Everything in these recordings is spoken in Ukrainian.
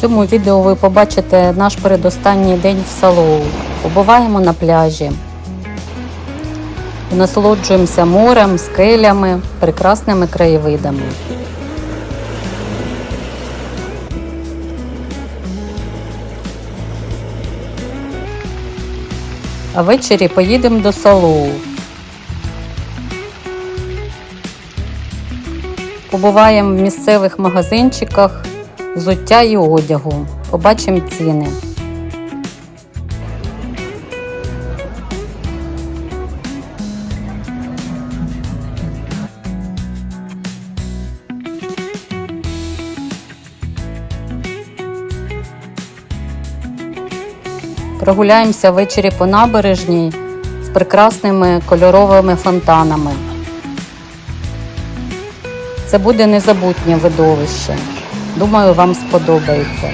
Цьому відео ви побачите наш передостанній день в Салоу. Побуваємо на пляжі. Насолоджуємося морем, скелями, прекрасними краєвидами. А ввечері поїдемо до Салоу. Побуваємо в місцевих магазинчиках взуття і одягу. Побачимо ціни. Прогуляємося ввечері по набережній з прекрасними кольоровими фонтанами. Це буде незабутнє видовище. Думаю, вам сподобається.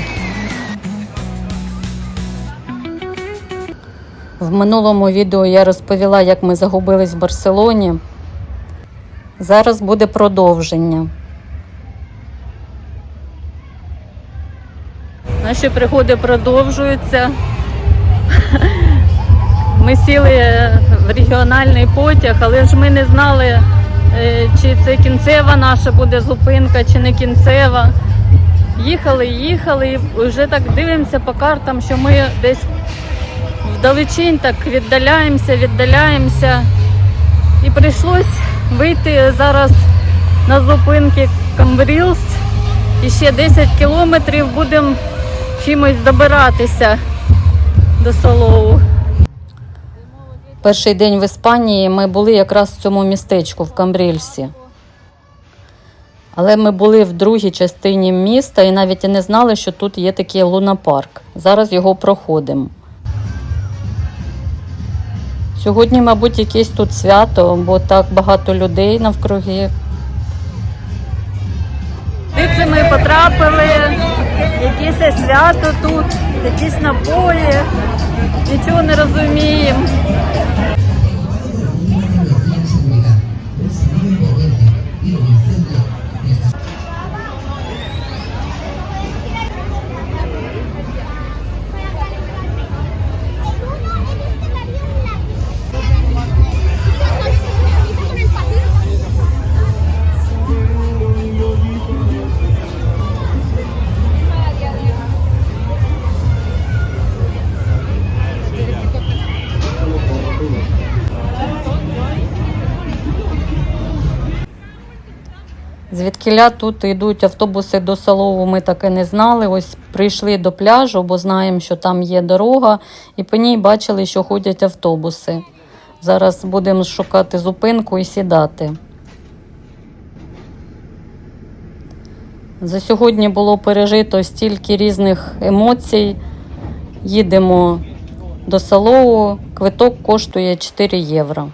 В минулому відео я розповіла, як ми загубились в Барселоні. Зараз буде продовження. Наші пригоди продовжуються. Ми сіли в регіональний потяг, але ж ми не знали, е, чи це кінцева наша буде зупинка, чи не кінцева. Їхали, їхали, і вже так дивимося по картам, що ми десь вдалечінь так віддаляємося, віддаляємося. І прийшлось вийти зараз на зупинки Камбрілс. І ще 10 кілометрів будемо чимось добиратися до Солоу. Перший день в Іспанії ми були якраз в цьому містечку в Камбрільсі. Але ми були в другій частині міста і навіть і не знали, що тут є такий лунапарк. Зараз його проходимо. Сьогодні, мабуть, якесь тут свято, бо так багато людей навкруги. Це ми потрапили, якесь свято тут, якісь напої, нічого не розуміємо. Звідкиля тут йдуть автобуси до Салову, ми так і не знали. Ось прийшли до пляжу, бо знаємо, що там є дорога, і по ній бачили, що ходять автобуси. Зараз будемо шукати зупинку і сідати. За сьогодні було пережито стільки різних емоцій. Їдемо до Салову, квиток коштує 4 євро.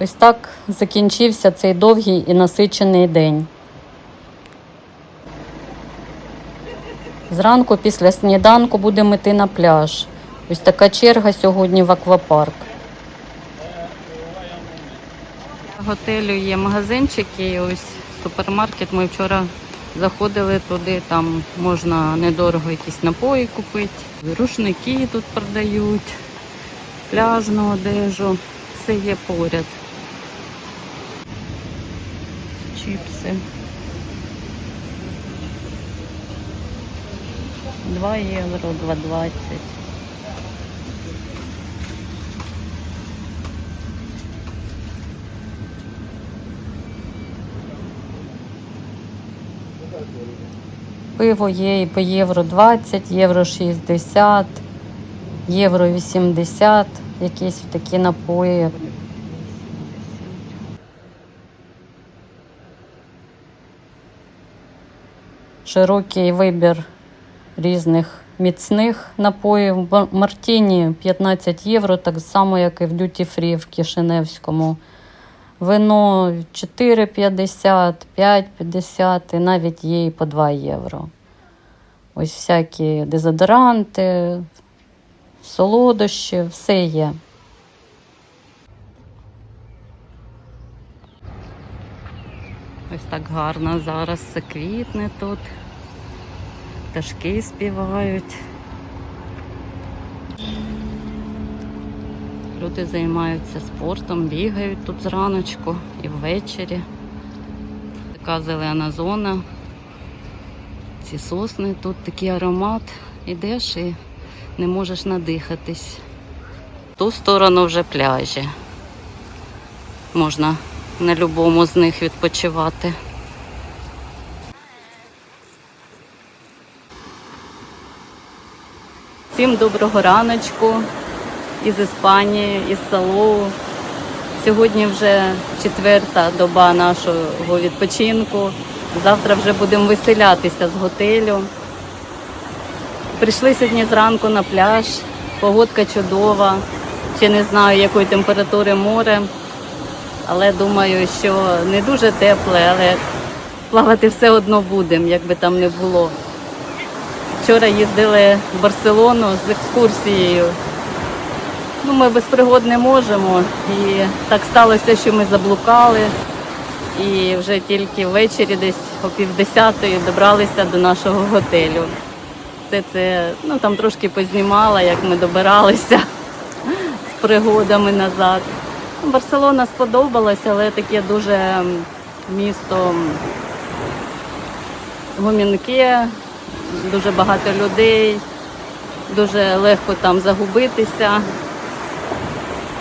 Ось так закінчився цей довгий і насичений день. Зранку після сніданку будемо йти на пляж. Ось така черга сьогодні в аквапарк. В готелю є магазинчики, ось супермаркет. Ми вчора заходили туди, там можна недорого якісь напої купити. Рушники тут продають, пляжну одежу, все є поряд. Чіпси. 2 євро, 2,20. Пиво є і по євро 20, євро 60, євро 80, якісь такі напої. Широкий вибір різних міцних напоїв. Мартіні 15 євро, так само, як і в Duty Free в Кишиневському. Вино 4,50, 5,50 і навіть є і по 2 євро. Ось всякі дезодоранти, солодощі, все є. Ось так гарно зараз квітне тут. Пташки співають. Люди займаються спортом, бігають тут зраночку і ввечері. Така зелена зона. Ці сосни, тут такий аромат. Ідеш і не можеш надихатись. В ту сторону вже пляжі. Можна на будь-якому з них відпочивати. Всім доброго раночку із Іспанії, із Салоу. Сьогодні вже четверта доба нашого відпочинку. Завтра вже будемо виселятися з готелю. Прийшли сьогодні зранку на пляж. Погодка чудова. Ще не знаю, якої температури море, але думаю, що не дуже тепле, але плавати все одно будемо, як би там не було. Вчора їздили в Барселону з екскурсією. Ну, ми без пригод не можемо. І так сталося, що ми заблукали. І вже тільки ввечері, десь о півдесятої, добралися до нашого готелю. Все це ну, там трошки познімала, як ми добиралися з пригодами назад. Ну, Барселона сподобалася, але таке дуже місто м, гомінке, дуже багато людей, дуже легко там загубитися.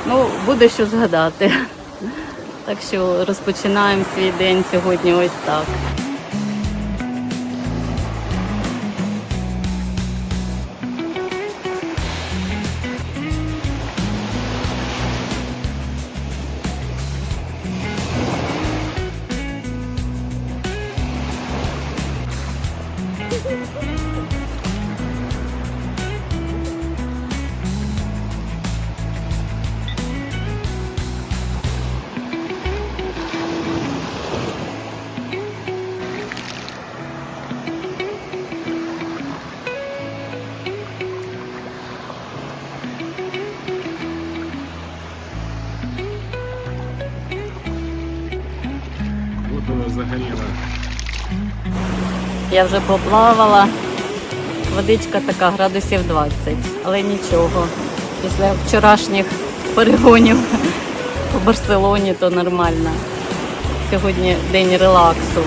Ну, буде що згадати. Так що розпочинаємо свій день сьогодні ось так. Я вже поплавала. Водичка така градусів 20, але нічого. Після вчорашніх перегонів по Барселоні то нормально. Сьогодні день релаксу.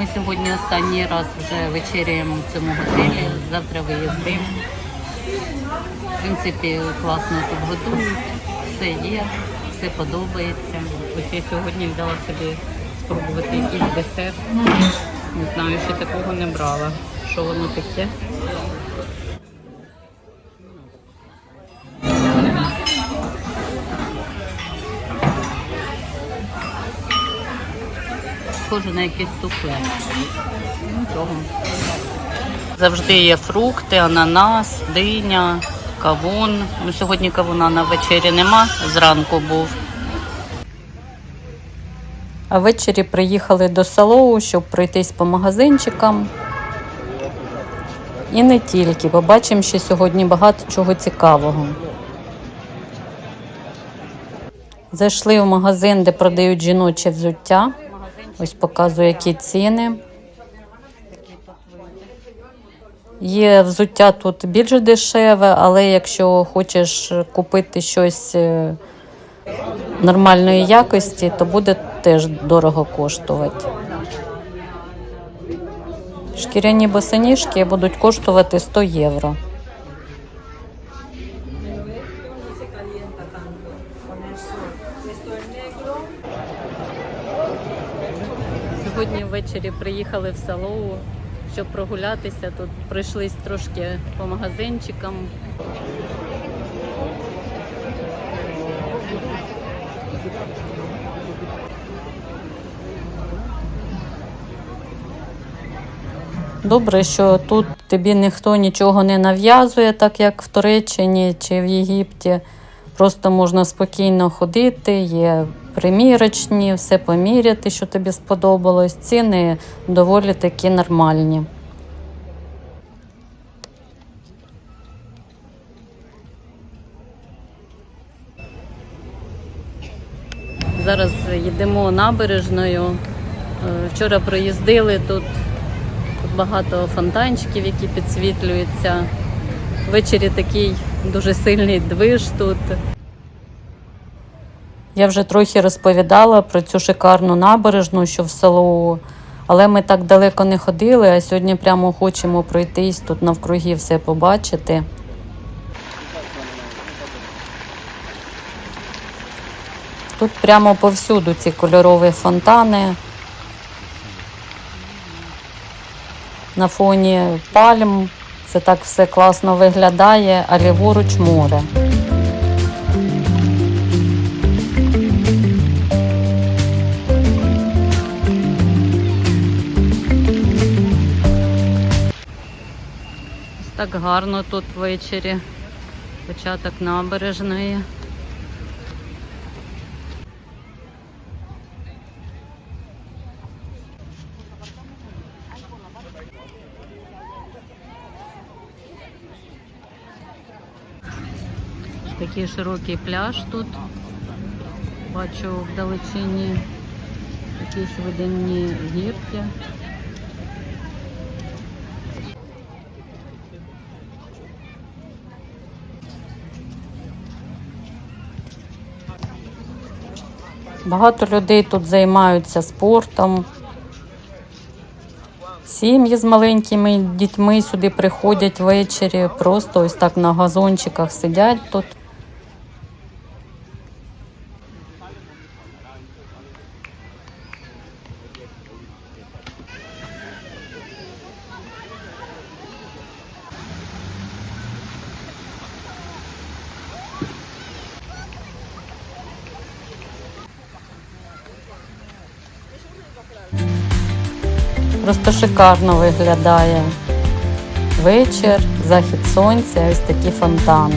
Ми сьогодні останній раз вже вечеряємо в цьому готелі. Завтра виїздимо. В принципі, класно тут готують, все є, все подобається. Ось я сьогодні взяла собі спробувати якийсь десерт. Не знаю, ще такого не брала. Що воно таке? Схоже на якесь суфле. Нічого. Завжди є фрукти, ананас, диня, кавун. Ну, сьогодні кавуна на вечері нема, зранку був. А ввечері приїхали до Салоу, щоб пройтись по магазинчикам. І не тільки, бо бачимо, що сьогодні багато чого цікавого. Зайшли в магазин, де продають жіноче взуття. Ось показую, які ціни. Є взуття тут більш дешеве, але якщо хочеш купити щось е, нормальної якості, то буде теж дорого коштувати. Шкіряні босоніжки будуть коштувати 100 євро. Сьогодні ввечері приїхали в село, щоб прогулятися. Тут пройшлись трошки по магазинчикам. Добре, що тут тобі ніхто нічого не нав'язує, так як в Туреччині чи в Єгипті. Просто можна спокійно ходити, є примірочні, все поміряти, що тобі сподобалось. Ціни доволі такі нормальні. Зараз йдемо набережною. Е, Вчора проїздили тут Тут багато фонтанчиків, які підсвітлюються. Ввечері такий дуже сильний движ тут. Я вже трохи розповідала про цю шикарну набережну, що в село. Але ми так далеко не ходили, а сьогодні прямо хочемо пройтись тут навкруги все побачити. Тут прямо повсюду ці кольорові фонтани. на фоні пальм. Це так все класно виглядає, а ліворуч море. Так гарно тут ввечері. Початок набережної. Такий широкий пляж тут. Бачу вдалечині якісь видимні гірки. Багато людей тут займаються спортом. Сім'ї з маленькими дітьми сюди приходять ввечері, просто ось так на газончиках сидять тут. Просто шикарно виглядає. Вечір, захід сонця, ось такі фонтани.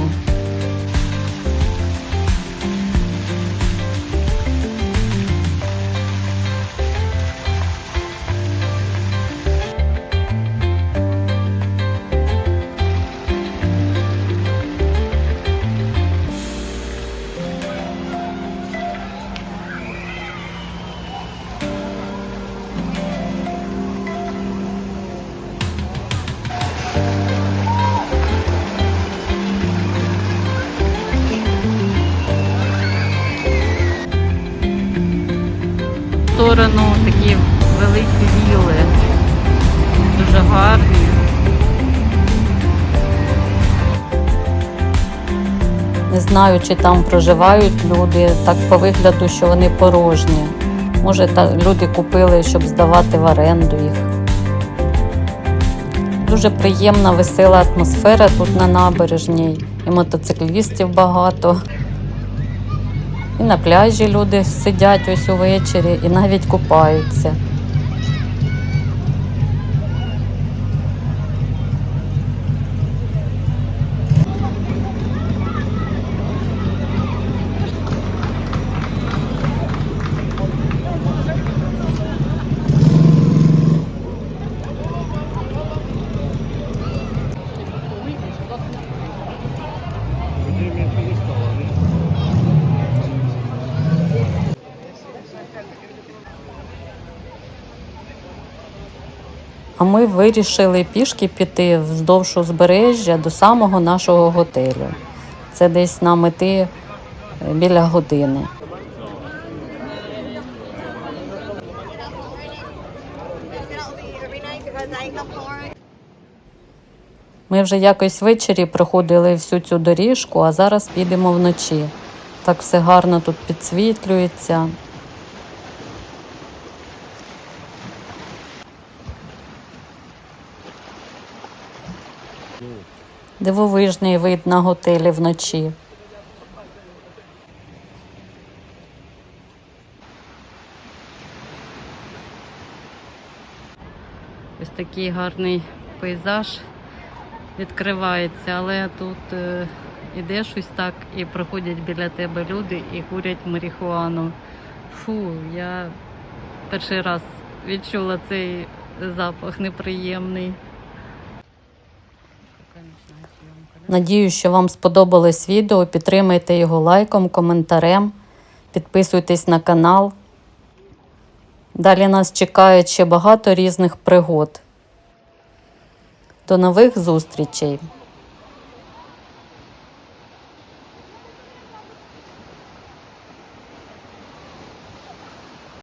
Сторону такі великі віли. Дуже гарні. Не знаю, чи там проживають люди. Так по вигляду, що вони порожні. Може, люди купили, щоб здавати в оренду їх. Дуже приємна, весела атмосфера тут на набережній. І мотоциклістів багато. І на пляжі люди сидять ось увечері і навіть купаються. А ми вирішили пішки піти вздовж узбережжя до самого нашого готелю. Це десь на мети е, біля години. Ми вже якось ввечері проходили всю цю доріжку, а зараз підемо вночі. Так все гарно тут підсвітлюється. Дивовижний вид на готелі вночі. Ось такий гарний пейзаж відкривається, але тут е, ідеш ось так і проходять біля тебе люди і курять марихуану. Фу, я перший раз відчула цей запах неприємний. Надію, що вам сподобалось відео. Підтримайте його лайком, коментарем, підписуйтесь на канал. Далі нас чекає ще багато різних пригод. До нових зустрічей!